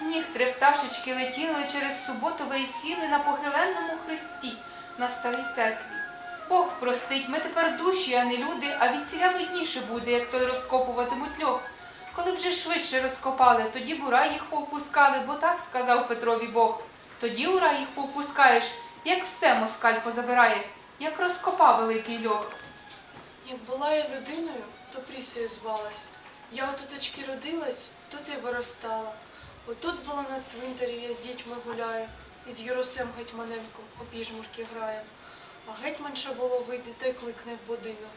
сніг три пташечки летіли через суботове і сіли на похиленному хресті на старій церкві. Бог простить, ми тепер душі, а не люди, а відсіля видніше буде, як той розкопуватимуть льох. Коли вже швидше розкопали, тоді б у рай їх повпускали, бо так сказав Петрові Бог. Тоді у рай їх повпускаєш, як все москаль позабирає, як розкопав великий льох. Як була я людиною, то прісею звалась. Я от оточки родилась, тут і виростала. Отут було на цвинтарі, я з дітьми гуляю, і з Юрусем гетьманенко у піжмурки грає. А гетьманша було вийти та й кликне в будинок.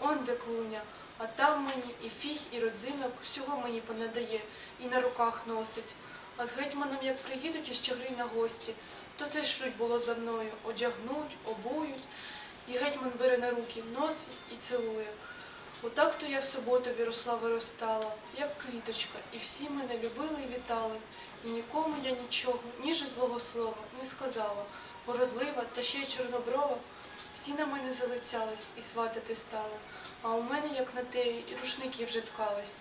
Он де клуня, а там мені і фіг, і родзинок, всього мені понадає, і на руках носить. А з гетьманом, як приїдуть із Чигирі на гості, то це шлють було за мною, одягнуть, обують, і гетьман бере на руки, носить і цілує. Отак то я в суботу віросла виростала, як квіточка, і всі мене любили і вітали. І нікому я нічого, ні ж злого слова не сказала. Породлива та ще й чорноброва, всі на мене залицялись і сватати стали. А у мене, як на теї, і рушники вже ткались.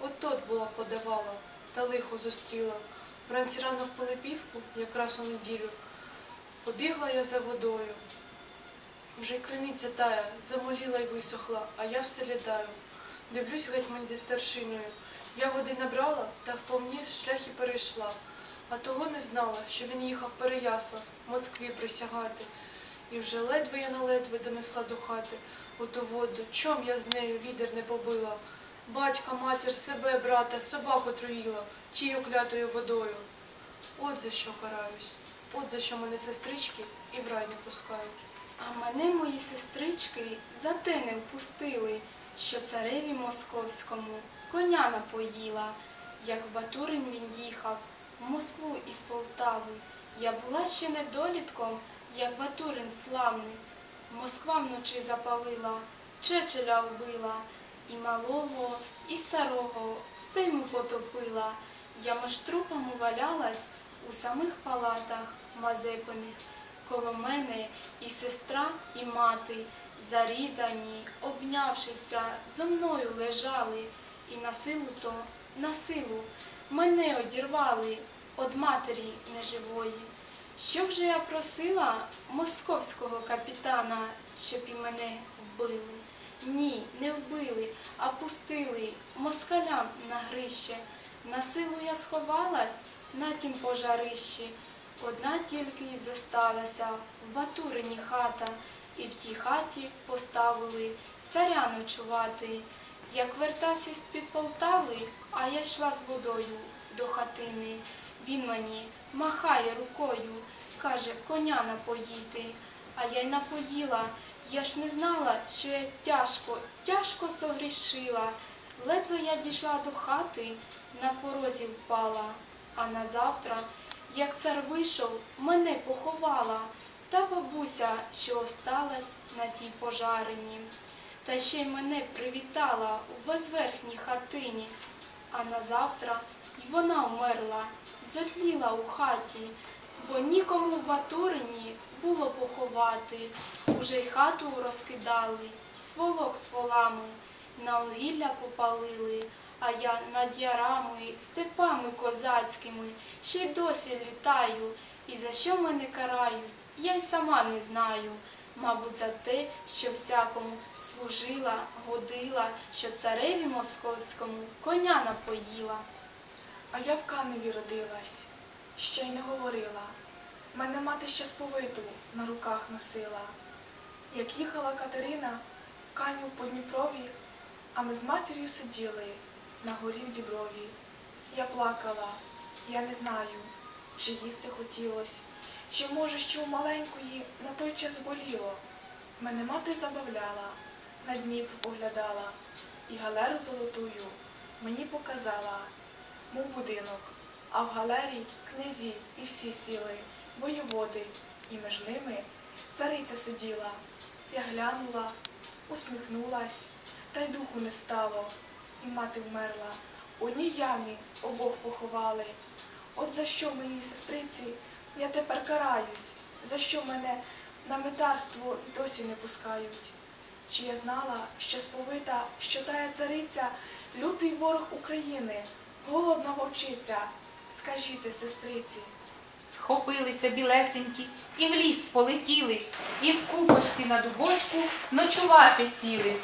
От тот була подавала, та лихо зустріла. Вранці рано в Пилипівку, якраз у неділю, побігла я за водою. Вже криниця тая, замоліла й висохла, а я все літаю. Дивлюсь гетьман зі старшиною. Я води набрала та вповні шлях і перейшла. А того не знала, що він їхав Переяслав, Москві присягати. І вже ледве я на ледве донесла до хати оту воду, чом я з нею відер не побила. Батька, матір, себе, брата, собаку труїла, тією клятою водою. От за що караюсь, от за що мене сестрички і в рай не пускають. А мене мої сестрички за те не впустили, що цареві московському коня напоїла. Як Батурин він їхав в Москву із Полтави. Я була ще недолітком, як Батурин славний. Москва вночі запалила, Чечеля вбила, і малого, і старого все йому потопила. Я між трупами валялась у самих палатах Мазепиних. Коло мене і сестра, і мати, зарізані, обнявшися, зо мною лежали, і на силу то, на силу, мене одірвали од матері неживої. Що вже я просила московського капітана, щоб і мене вбили? Ні, не вбили, а пустили москалям на грище. На силу я сховалась на тім пожарищі. Одна тільки й зосталася в Батурині хата, і в тій хаті поставили царя ночувати. Як вертався з-під Полтави, а я йшла з водою до хатини. Він мені махає рукою, каже, коня напоїти. А я й напоїла. Я ж не знала, що я тяжко, тяжко согрішила. Ледве я дійшла до хати, на порозі впала, а назавтра як цар вийшов, мене поховала, та бабуся, що осталась на тій пожарині, та ще й мене привітала у безверхній хатині, а назавтра й вона вмерла, затліла у хаті, бо нікому в Батурині було поховати. Уже й хату розкидали, й сволок з волами, на огілля попалили. А я над ярами, степами козацькими ще й досі літаю. І за що мене карають, я й сама не знаю. Мабуть, за те, що всякому служила, годила, що цареві московському коня напоїла. А я в Каневі родилась, ще й не говорила. Мене мати ще сповиту на руках носила. Як їхала Катерина Каню по Дніпрові, а ми з матір'ю сиділи на горі в Діброві. Я плакала, я не знаю, чи їсти хотілось, чи може, що у маленької на той час боліло. Мене мати забавляла, на Дніпр поглядала, і галеру золотую мені показала, мов будинок, а в галері князі і всі сіли, воєводи, і між ними цариця сиділа. Я глянула, усміхнулась, та й духу не стало, і мати вмерла. У ямі обох поховали. От за що моїй сестриці я тепер караюсь, за що мене на метарство досі не пускають. Чи я знала, що сповита, що тая цариця, лютий ворог України, голодна вовчиця, скажіть, сестриці, Схопилися білесенькі, і в ліс полетіли, і в купочці на дубочку ночувати сіли.